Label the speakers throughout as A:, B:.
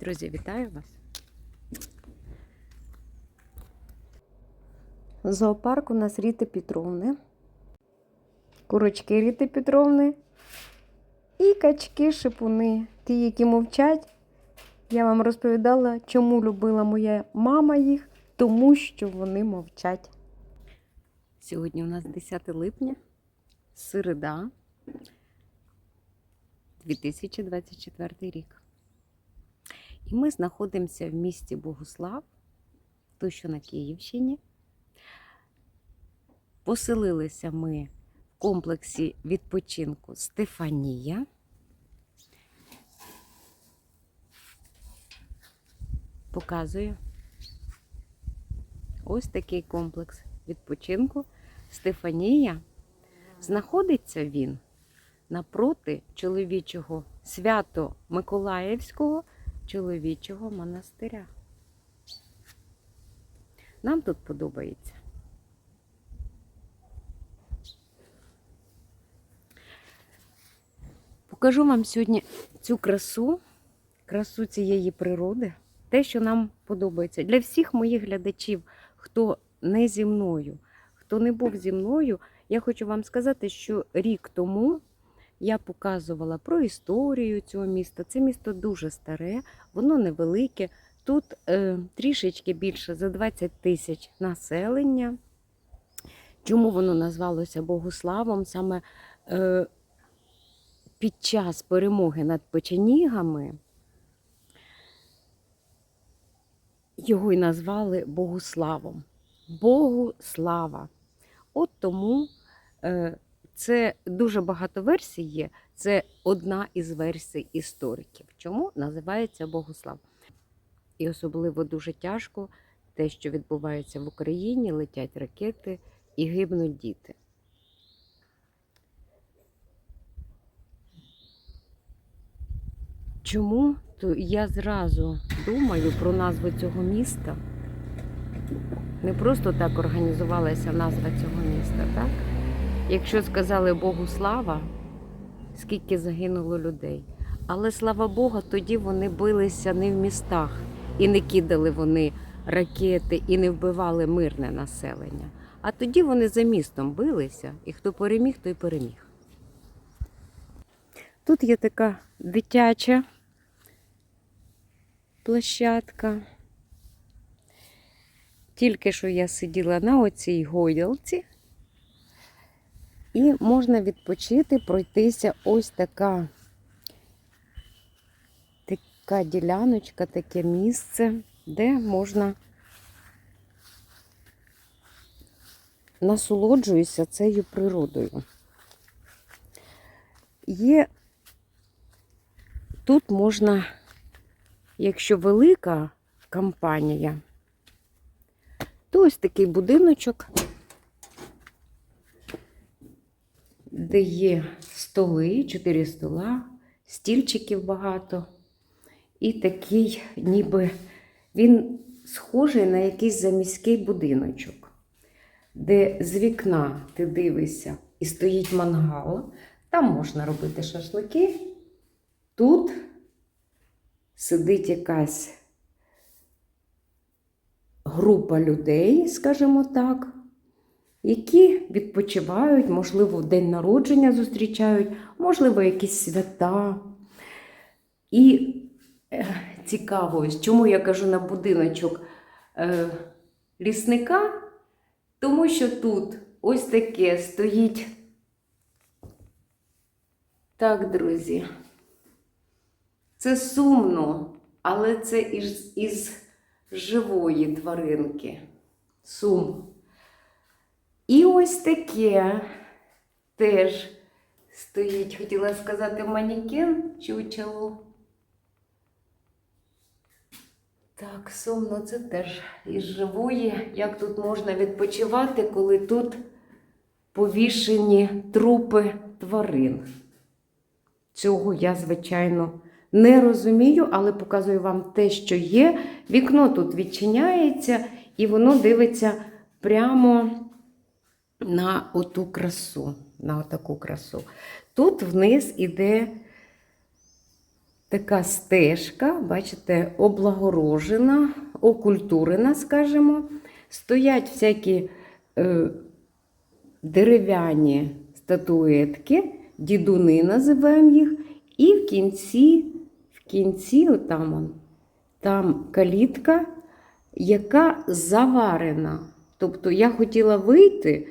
A: Друзі, вітаю вас!
B: Зоопарк у нас Ріти Петровни. Курочки Ріти Петровни. І качки шипуни. Ті, які мовчать. Я вам розповідала, чому любила моя мама їх, тому що вони мовчать.
A: Сьогодні у нас 10 липня, середа, 2024 рік. І ми знаходимося в місті Богуслав, то що на Київщині. Поселилися ми в комплексі відпочинку Стефанія. Показую. Ось такий комплекс відпочинку Стефанія. Знаходиться він напроти чоловічого свято-миколаївського чоловічого монастиря. Нам тут подобається. Покажу вам сьогодні цю красу, красу цієї природи, те, що нам подобається. Для всіх моїх глядачів, хто не зі мною, хто не був зі мною, я хочу вам сказати, що рік тому я показувала про історію цього міста. Це місто дуже старе, воно невелике. Тут е, трішечки більше за 20 тисяч населення. Чому воно назвалося Богославом? Саме е, під час перемоги над печенігами його й назвали Богуславом. Богу слава. От тому е, це дуже багато версій є. Це одна із версій істориків. Чому називається Богослав? І особливо дуже тяжко те, що відбувається в Україні, летять ракети і гибнуть діти. Чому то я зразу думаю про назву цього міста? Не просто так організувалася назва цього міста, так? Якщо сказали Богу слава, скільки загинуло людей. Але слава Богу, тоді вони билися не в містах і не кидали вони ракети і не вбивали мирне населення. А тоді вони за містом билися, і хто переміг, той переміг. Тут є така дитяча площадка. Тільки що я сиділа на оцій гойдалці, і можна відпочити, пройтися ось така, така діляночка, таке місце, де можна насолоджуюся цією природою. Є тут можна, якщо велика компанія, то ось такий будиночок, де є столи, чотири стола, стільчиків багато. І такий, ніби він схожий на якийсь заміський будиночок, де з вікна ти дивишся і стоїть мангал. Там можна робити шашлики. Тут сидить якась група людей, скажімо так, які відпочивають, можливо, день народження зустрічають, можливо, якісь свята. І е, цікаво, чому я кажу на будиночок е, лісника, тому що тут ось таке стоїть. Так, друзі. Це сумно, але це із, із живої тваринки. Сум. І ось таке теж стоїть, хотіла сказати, манікен чучело. Так, сумно, це теж із живої. Як тут можна відпочивати, коли тут повішені трупи тварин? Цього я, звичайно, не розумію, але показую вам те, що є. Вікно тут відчиняється, і воно дивиться прямо на оту красу. На отаку красу. Тут вниз іде така стежка, бачите, облагорожена, окультурена, скажімо. Стоять всякі е, дерев'яні статуетки, дідуни називаємо їх. І в кінці, в кінці, отам там калітка, яка заварена. Тобто я хотіла вийти,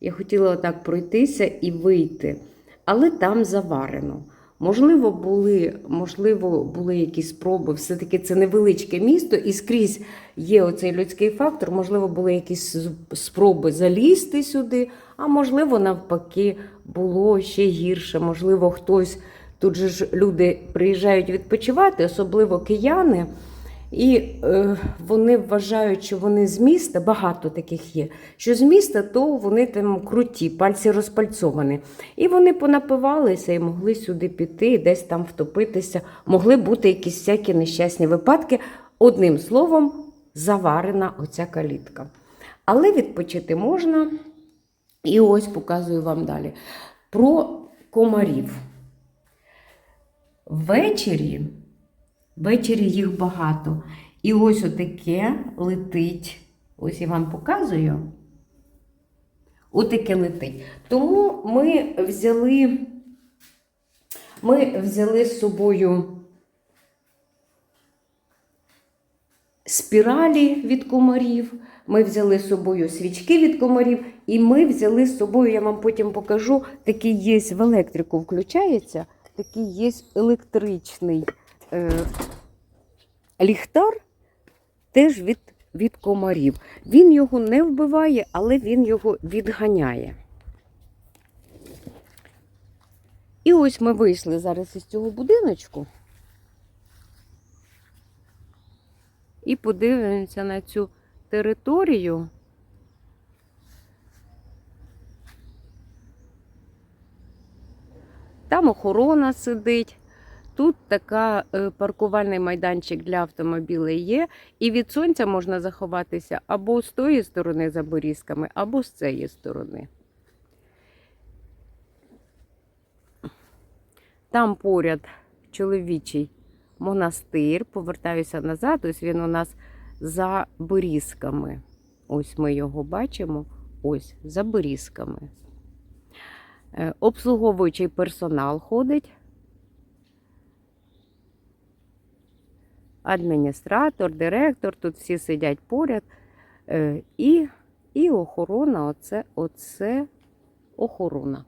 A: я хотіла отак пройтися і вийти, але там заварено. Можливо, були, можливо, були якісь спроби. Все-таки це невеличке місто, і скрізь є оцей людський фактор. Можливо, були якісь спроби залізти сюди, а можливо, навпаки, було ще гірше. Можливо, хтось тут же ж люди приїжджають відпочивати, особливо кияни. І е, вони вважають, що вони з міста, багато таких є, що з міста, то вони там круті, пальці розпальцовані. І вони понапивалися і могли сюди піти, десь там втопитися. Могли бути якісь всякі нещасні випадки. Одним словом, заварена оця калітка. Але відпочити можна. І ось показую вам далі. Про комарів. Ввечері Ввечері їх багато. І ось отаке летить. Ось я вам показую. Отаке летить. Тому ми взяли, ми взяли з собою спіралі від комарів, ми взяли з собою свічки від комарів, і ми взяли з собою, я вам потім покажу, такий є в електрику включається, такий є електричний ліхтар теж від, від комарів. Він його не вбиває, але він його відганяє. І ось ми вийшли зараз із цього будиночку. І подивимося на цю територію. Там охорона сидить. Тут така е, паркувальний майданчик для автомобілів є, і від сонця можна заховатися або з тої сторони за борізками, або з цієї сторони. Там поряд чоловічий монастир. Повертаюся назад. Ось він у нас за борізками. Ось ми його бачимо. Ось за борізками. Е, Обслуговуючий персонал ходить. Адміністратор, директор, тут всі сидять поряд. Е, І, і охорона, оце, оце охорона.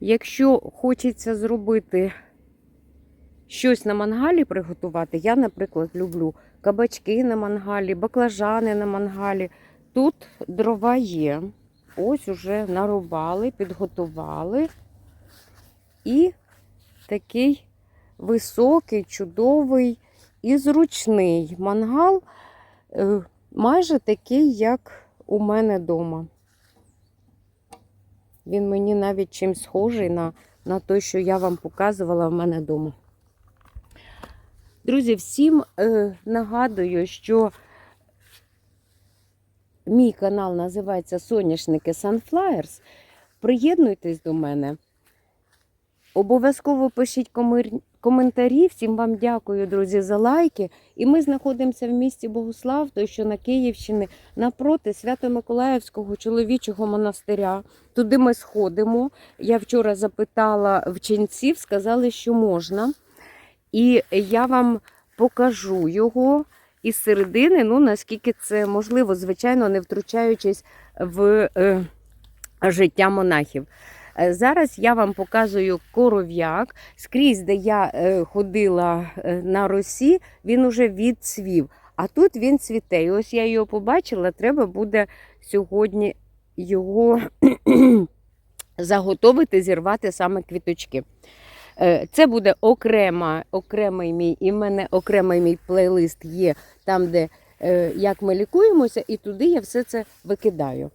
A: Якщо хочеться зробити щось на мангалі приготувати, я, наприклад, люблю кабачки на мангалі, баклажани на мангалі. Тут дрова є. Ось уже нарубали, підготували. І такий високий, чудовий і зручний мангал, е, майже такий, як у мене вдома. Він мені навіть чим схожий на, на той, що я вам показувала в мене вдома. Друзі, всім е, нагадую, що Мій канал називається Соняшники Sunflowers. Приєднуйтесь до мене. Обов'язково пишіть коментарі. Всім вам дякую, друзі, за лайки. І ми знаходимося в місті Богослав, той, що на Київщині, напроти Свято-Миколаївського чоловічого монастиря. Туди ми сходимо. Я вчора запитала вченців, сказали, що можна. І я вам покажу його із середини, ну наскільки це можливо, звичайно, не втручаючись в е, життя монахів. Е, Зараз я вам показую коров'як. Скрізь, де я е, ходила е, на росі, він уже відцвів. А тут він цвіте. І ось я його побачила, треба буде сьогодні його заготовити, зірвати саме квіточки. Е, Це буде окрема, окремий мій, і в мене окремий мій плейлист є там, де е, як ми лікуємося, і туди я все це викидаю.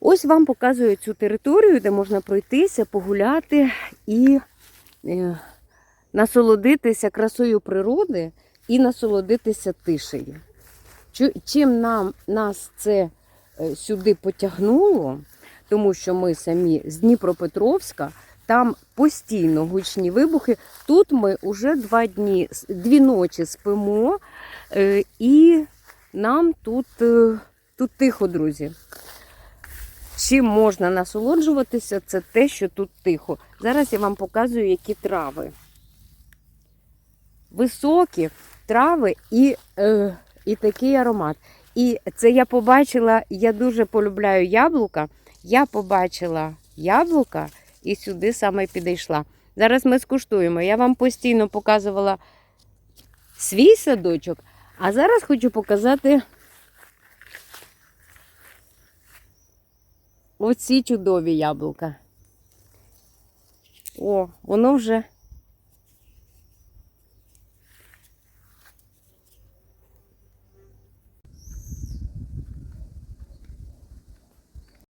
A: Ось вам показую цю територію, де можна пройтися, погуляти і е, насолодитися красою природи і насолодитися тишею. Чим нам нас це сюди потягнуло, тому що ми самі з Дніпропетровська, там постійно гучні вибухи. Тут ми вже два дні, дві ночі спимо, е, і нам тут, е, тут тихо, друзі. Чим можна насолоджуватися, це те, що тут тихо. Зараз я вам показую, які трави. Високі трави і, е, і такий аромат. І це я побачила, я дуже полюбляю яблука. Я побачила яблука і сюди саме підійшла. Зараз ми скуштуємо. Я вам постійно показувала свій садочок, а зараз хочу показати оці чудові яблука. О, воно вже